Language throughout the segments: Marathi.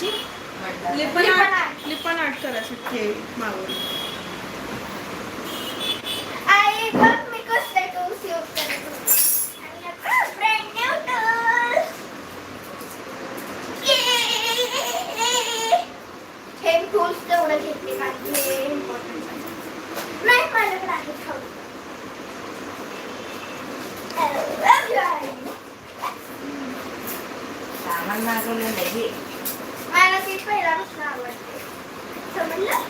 लिपन लिपन आर्ट करायसाठी मागवलं आई बघ मी कसले टूल्स यूज करतो आणि आता ब्रँड न्यू टूल्स हे टूल्स तेवढं घेतले कारण हे इम्पॉर्टंट नाही माझ्याकडे आहे खाऊ सामान मागवलं नाही मला ती पहिल्यापासून आवडते समजलं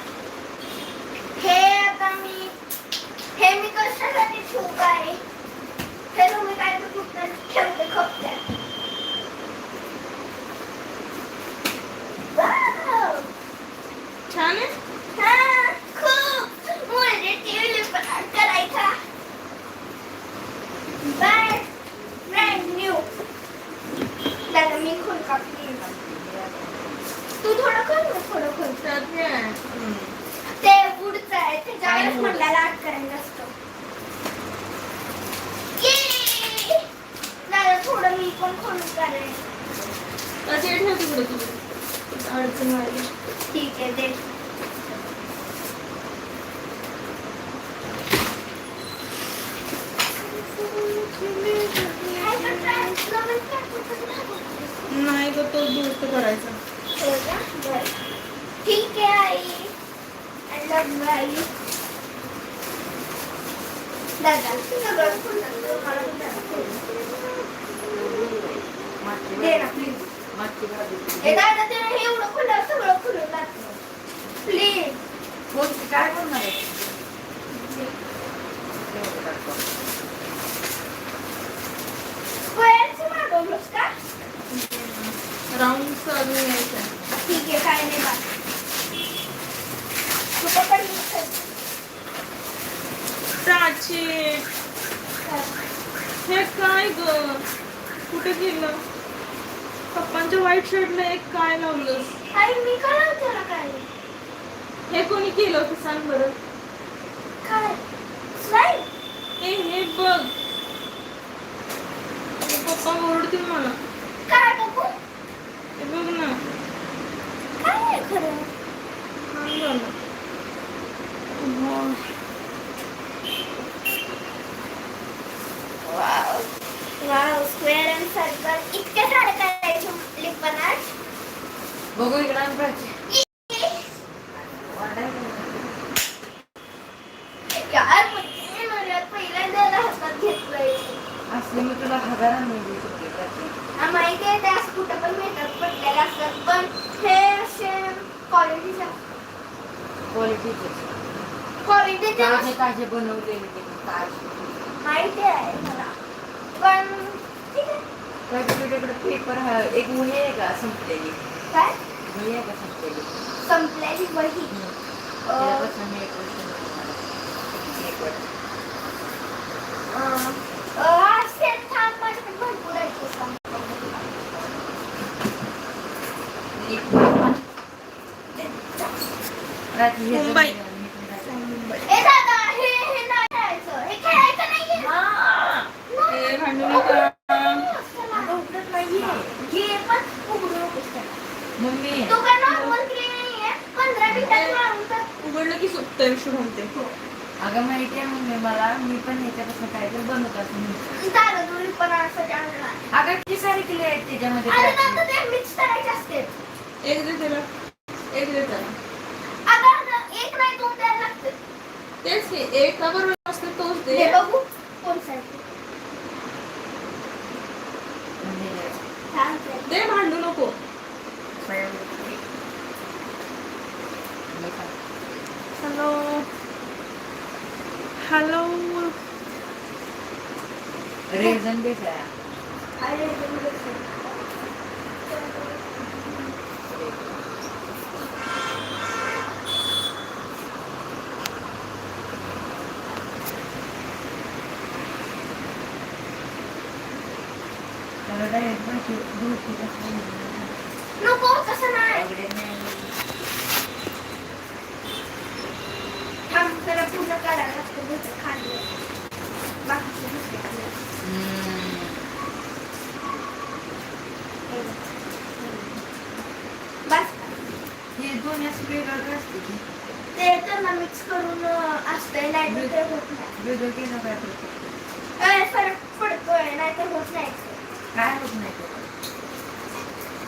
हे आता मी हे मी कशासाठी ठेवू आहे हे तुम्ही काय तर खूप ठेवते खपत्यात छान आहे हा, खूप म्हणजे टीव्ही पण करायचा बाय ब्रँड न्यू दादा मी खून कापली तू थोडं कर ना थोडं खोल त्यात हे आहे हम्म. ते पुढचं आहे त्याच्यावरच म्हणला आठ करायला असतो ये! दादा थोडं मी पण खोलून करेन त्याची हे ठेव तिकडे तिकडे अडचण व्हायला ठीक आहे दे काय करताय? नवीन काढतो. नाही ग तो दुरुस्त करायचा हो का? बरं. ठीक आहे आई आय लव्ह आई दादा सगळं फुलं मला पण दादा फुलं. दे ना प्लीज ए दादा ते हे एवढं फुलं सगळं फुलं टाकलं प्लीज काय का? राऊंड अजून यायचं. ठीक आहे काय नाही बा. तू पकड मी खेळ. प्राची. हे काय ग? कुठे गेलं? पप्पांच्या व्हाईट शर्टला एक काय लावलंस? आई मी का लावते ना काय? हे कोणी केलं होतं सांग बरं? काय? स्लाईड ए हे बघ. हे पप्पा ओरडतील मला. काय बघू? हे बघ ना. काय आहे खरं. छान झालं वाह. Wow wow square and circle इतके सारे करायचे लिपन आर्ट बघू इकडं आण प्राची. यार म्हणजे मला पहिल्यांदा हातात घेतलंय. असले मी तुला हजारांनी देऊ शकते प्राची. हा, माहिती आहे त्या कुठं पण मिळतात पडलेले असतात. पण हे असे क्वालिटीचे क्वालिटीचे क्वालिटीचे ताजे बनवलेले ते. ताजे. माहिती आहे मला. पण ठीक आहे. तुझ्याकडे पेपर हा एक मुली आहे का? संपलेली. काय? का संपलेली संपलेली वही अं, त्यापासून मी एक वर्ष झालं. एक वर्ष अं, अं, हा सेट थांब माझ्याकडे भरपूर आहे ते सांग. एक वर्ष. प्राची हे मुंबई. जमलं, मी पण जाते. ए दादा हे हे नाही खेळायचं हे खेळायचं नाहीये हे भांडू नका आता उघडत नाहीये. घे पण उघडू नकोस त्याला. मम्मी तू काय नॉर्मल क्लीन नाहीये पंधरा मिनिटात मारून टाक. उघडलं की सुटतंय शुभमते अगं माहिती आहे मम्मी मला मी पण ह्याच्यापासून काहीतरी बनवत असं अगं किती सारे किल्ले आहेत त्याच्यामध्ये एक दे त्याला. एक दे त्याला. अगं अगं, एक नाही दोन द्यायला लागते तेच की एक का बरोबर असते तोच दे. बघू कोण साईड म्हणजे दे भांडू नको हॅलो हॅलो रेझन बेस आहे अरे हे बघ. त्याला direct भाजी दूध पीत असलं. नको तसं नाही वगैरे नाही. थांब त्याला पूर्ण काढायला लागतं भुजं खाल्लं बाकीचे दुसरे खाल्लं बस. हे दोन असं वेगळं असते की ते त्यांना मिक्स करून असतंय नाही तर ते होत नाही. वेगळं केलं काय करतो फरक पडतोय नाही तर होत नाही. काय होत नाही ते.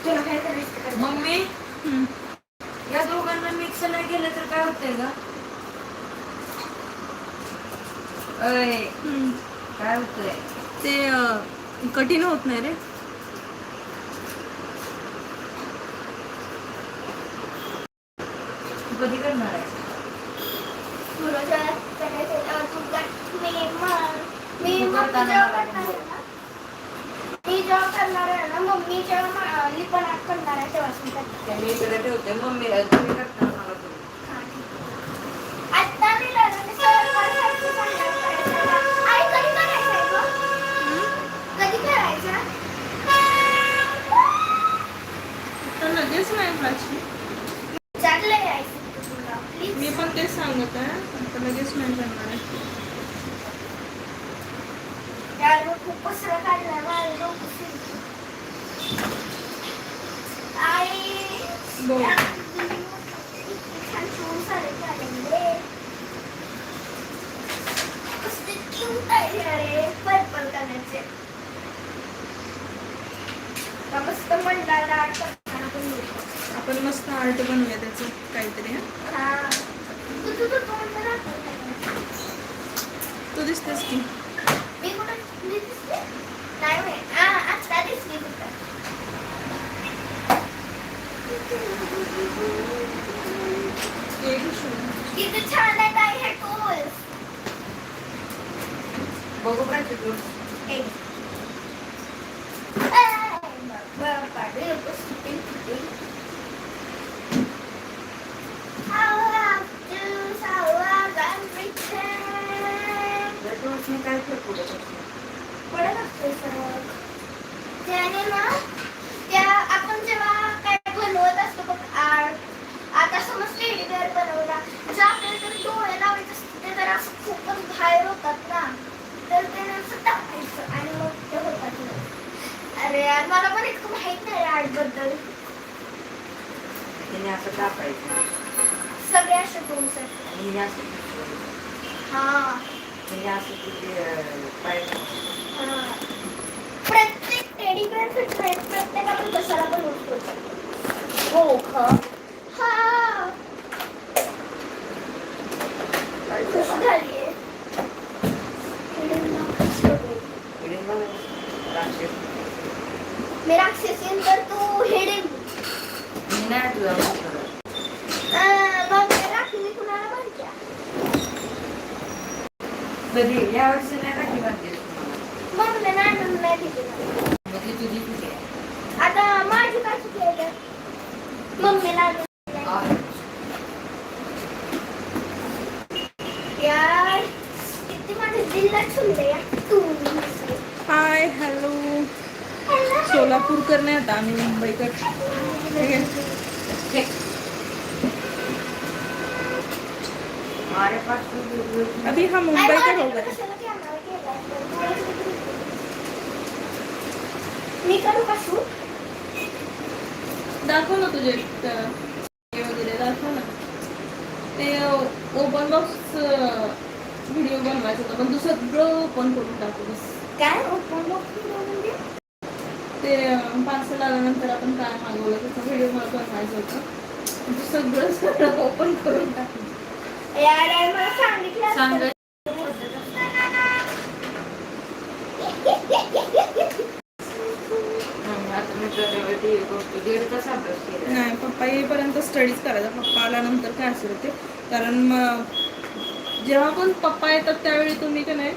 तुला काय करायचं. कर. मम्मी? हम्म. या दोघांना मिक्स नाही केलं तर काय होतंय ग? अय हम्म. काय होतंय? ते कठीण होत नाही रे कधी करणार आहे. मी जेव्हा करणार पण आहे ना, मम्मी जेव्हा करणार आहे तेव्हा मी करते. ते मी इकडे ठेवते मम्मी तुम्ही करताना मला बोलू. हा, ठीक. आत्ता मी लग्नाचे सगळं करायचं सांगणार करायचं. आई, कधी करायचं आहे गं? कधी करायचं तर लगेच नाही प्राची चाललंय आई तुला प्लीज मी पण तेच सांगत आहे आता लगेच नाही करणार आहे यार मग खूप पसरा काढलाय माझं डोकं फिरतं. आई बोल. या, इतके छान shoes आले त्यामध्ये. कसले cute आहे अरे पर्पल कलरचे का मस्त मंडाला आठ पण आपण मस्त आर्ट बनवूया त्याचं काहीतरी हा? तू तू दिसतेस की. मी कुठं मी दिसते नाही माहीत. आ, आत्ता दिसली कुठं एक शोध. किती छान आहेत आई हे टूल्स बघू प्राची तू त्या टूल्सने काय फरक? त्याने ना त्या आपण जेव्हा काय बनवत असतो बघ आर्ट आता समज टेडी बेअर बनवला जर आपल्याला जर डोळे लावायचे असते ते जर असं खूपच बाहेर होतात ना तर ते असं टाकायचं आणि मग ते होतात. अरे यार मला पण इतकं माहीत नाही आर्टबद्दल हिने असं कापायचं सगळे असे पिशवं. हा हिने असं. प्रत्येक टेडी प्रत्येक आपण कशाला बनवतो हो का? हा. मी राक्षसीन तर तू हिडीन मी नाही कधी या वर्षी नाही मग मी नाही म्हणून नाही दिली मला. मग ती तुझी कुठे आहे? आता माझी काय चुकी आहे तर? मम्मीला आणून दिली. आहे. यार किती माझे दिलला छुलले या तू हाय हॅलो सोलापूरकर नाही आता आम्ही मुंबईकर ठीक आहे हे. हमारे पास तो वीडियो की- अभी हम मुंबई का हो गए। मी करू का शूट दाखव ना तुझे हे वगैरे दाखव ना। ते ओपन बॉक्स व्हिडिओ बनवायचा होता पण तू सगळं ओपन करून टाकू बस. काय ओपन बॉक्स म्हणजे? ते पार्सल आल्यानंतर आपण काय मागवलं त्याचा व्हिडिओ मला बनवायचा होता. तू सगळं सगळं ओपन करून टाकू. हं, नाही पप्पा येईपर्यंत स्टडीज करायचा. पप्पा आल्यानंतर काय असेल ते. कारण मग जेव्हा पण पप्पा येतात त्यावेळी तुम्ही का नाही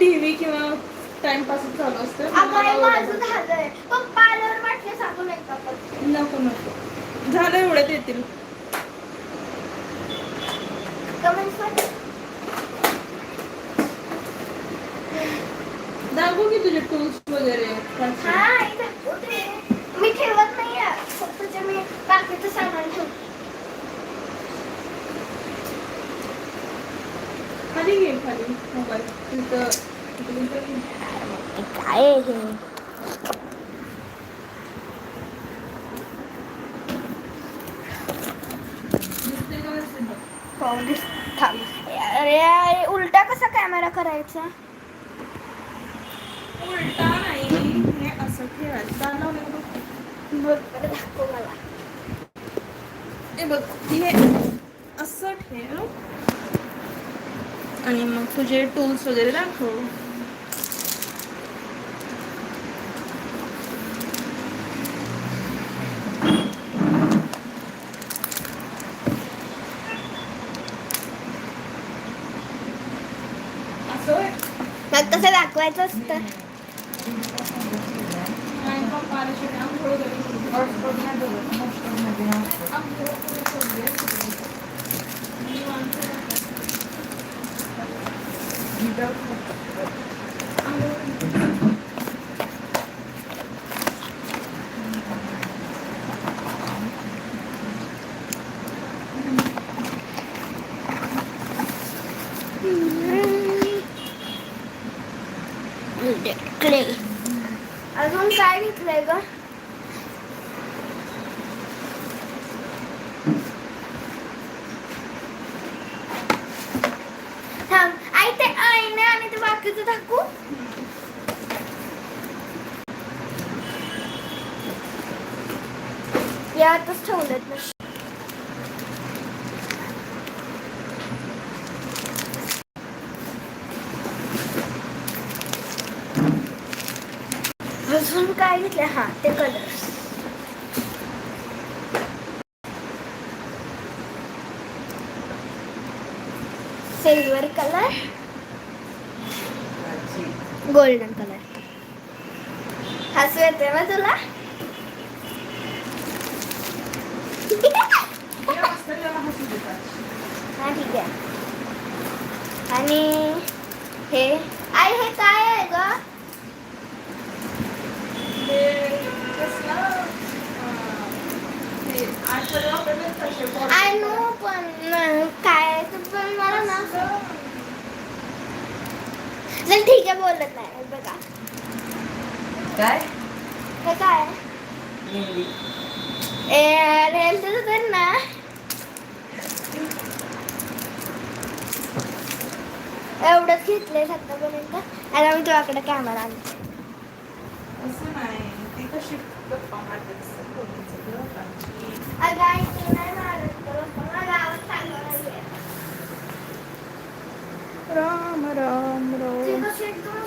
टी व्ही किंवा टाइमपासच चालू असतं. हे नको नको. झालं एवढ्यात येतील दाखवू की तुझे टूल्स वगैरे. हा. मी ठेवत नाही फक्त जे मी बाकीचं सामान ठेवते. खाली घे खाली. मोबाईल. तिथं. काय हे? दिसते थांब. अरे उलटा कसा कॅमेरा करायचा? उलटा नाही. हे असं ठेवायचं बघ. दाखव मला. हे बघ हे असं ठेव. आणि मग तुझे टूल्स वगैरे दाखव. मग तसं दाखवायचं असतं नाही पप्पा आले शेवटी आंघोळ वगैरे करू दे. हॉटस्पॉट नाही बघत हॉटस्पॉटमध्ये नाही आंघोळ वगैरे करू दे. निवांत राहा. आंघोळ करू दे. क्ले अजून काय घेतलंय ग थांब आई ते आईने आणि ते बाकीचं टाकू या यातच ठेवलेत ना. अजून काय घेतले हा ते colours silver colour golden colour हसू येते ना तुला? हा ठीक आहे. आणि हे आई हे काय आहे ग? आय नो पण काय पण मला ना. चल ठीक आहे बोलत नाही. बघा. काय? हे काय? ए रेलचं तर ना. एवढंच घेतलंय आतापर्यंत आता मी तुझ्याकडे कॅमेरा आणते. असं नाही. ती कशी गप्पा मारते तसं बोलायचं गं काकी. अगं आई तू नाही मारत तर मला गावात चांगलं नाहीये राम राम ती राम कशी एकदम